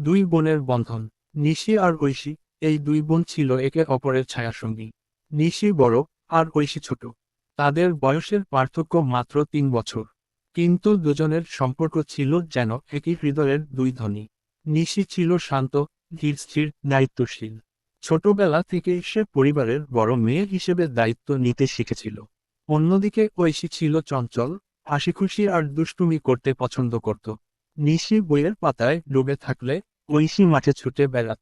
দুই বোনের বন্ধন, নিশি আর ঐশী। এই দুই বোন ছিল একে অপরের ছায়াসঙ্গী। নিশি বড় আর ঐশী ছোট। তাদের বয়সের পার্থক্য মাত্র তিন বছর। কিন্তু দুজনের সম্পর্ক ছিল যেন একই হৃদয়ের দুই ধনী নিশি ছিল শান্ত ধীরস্থির দায়িত্বশীল। ছোটবেলা থেকে সে পরিবারের বড় মেয়ে হিসেবে দায়িত্ব নিতে শিখেছিল। অন্যদিকে ঐশী ছিল চঞ্চল, হাসিখুশি আর দুষ্টুমি করতে পছন্দ করত। নিশি বইয়ের পাতায় ডুবে থাকলে ঐশী মাঠে ছুটে বেড়াত।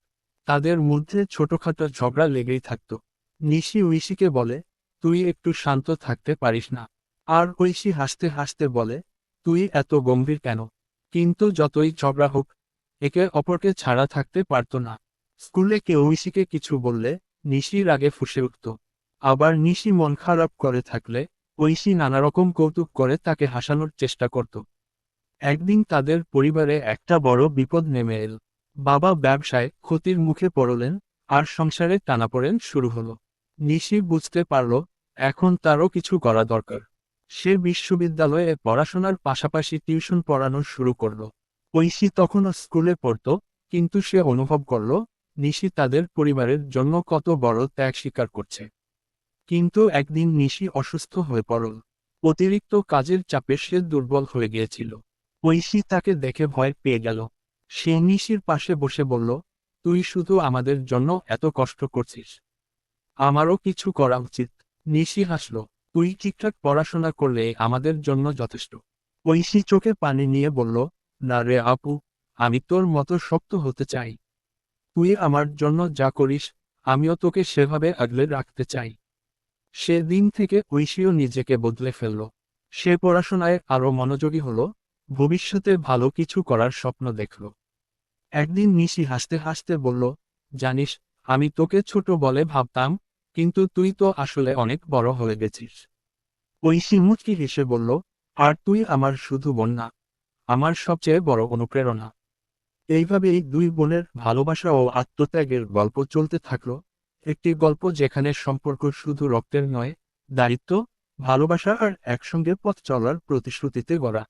তাদের মধ্যে ছোটখাটো ঝগড়া লেগেই থাকত। নিশি ঐশীকে বলে, তুই একটু শান্ত থাকতে পারিস না। আর ঐশী হাসতে হাসতে বলে, তুই এত গম্ভীর কেন? কিন্তু যতই ঝগড়া হোক, একে অপরকে ছাড়া থাকতে পারত না। স্কুলে কেউ ঐশীকে কিছু বললে নিশির আগে ফুসে উঠত। আবার নিশি মন খারাপ করে থাকলে ঐশী নানারকম কৌতুক করে তাকে হাসানোর চেষ্টা করত। একদিন তাদের পরিবারে একটা বড় বিপদ নেমে এল। বাবা ব্যবসায় ক্ষতির মুখে পড়লেন, আর সংসারে টানাপোড়েন শুরু হলো। নিশি বুঝতে পারল, এখন তারও কিছু করা দরকার। সে বিশ্ববিদ্যালয়ে পড়াশোনার পাশাপাশি টিউশন পড়ানো শুরু করল। ঐশী তখনও স্কুলে পড়ত, কিন্তু সে অনুভব করল, নিশি তাদের পরিবারের জন্য কত বড় ত্যাগ স্বীকার করছে। কিন্তু একদিন নিশি অসুস্থ হয়ে পড়ল। অতিরিক্ত কাজের চাপে সে দুর্বল হয়ে গিয়েছিল। ঐশী তাকে দেখে ভয় পেয়ে গেল। সে নিশির পাশে বসে বলল, তুই শুধু আমাদের জন্য এত কষ্ট করছিস। আমারও কিছু করা উচিত। নিশি হাসল, তুই ঠিকঠাক পড়াশোনা করলে আমাদের জন্য যথেষ্ট। ঐশী চোখে পানি নিয়ে বলল, না রে আপু, আমি তোর মতো শক্ত হতে চাই। তুই আমার জন্য যা করিস, আমিও তোকে সেভাবে আগলে রাখতে চাই। সে দিন থেকে ঐশীও নিজেকে বদলে ফেলল। সে পড়াশোনায় আরও মনোযোগী হল ভবিষ্যতে ভালো কিছু করার স্বপ্ন দেখল। একদিন নিশি হাসতে হাসতে বলল, জানিস, আমি তোকে ছোট বলে ভাবতাম, কিন্তু তুই তো আসলে অনেক বড় হয়ে গেছিস। ঐশী মুচকি হেসে বলল, আর তুই আমার শুধু বোন না, আমার সবচেয়ে বড় অনুপ্রেরণা। এইভাবেই দুই বোনের ভালোবাসা ও আত্মত্যাগের গল্প চলতে থাকল। একটি গল্প যেখানে সম্পর্ক শুধু রক্তের নয়, দায়িত্ব, ভালোবাসা আর একসঙ্গে পথ চলার প্রতিশ্রুতিতে গড়া।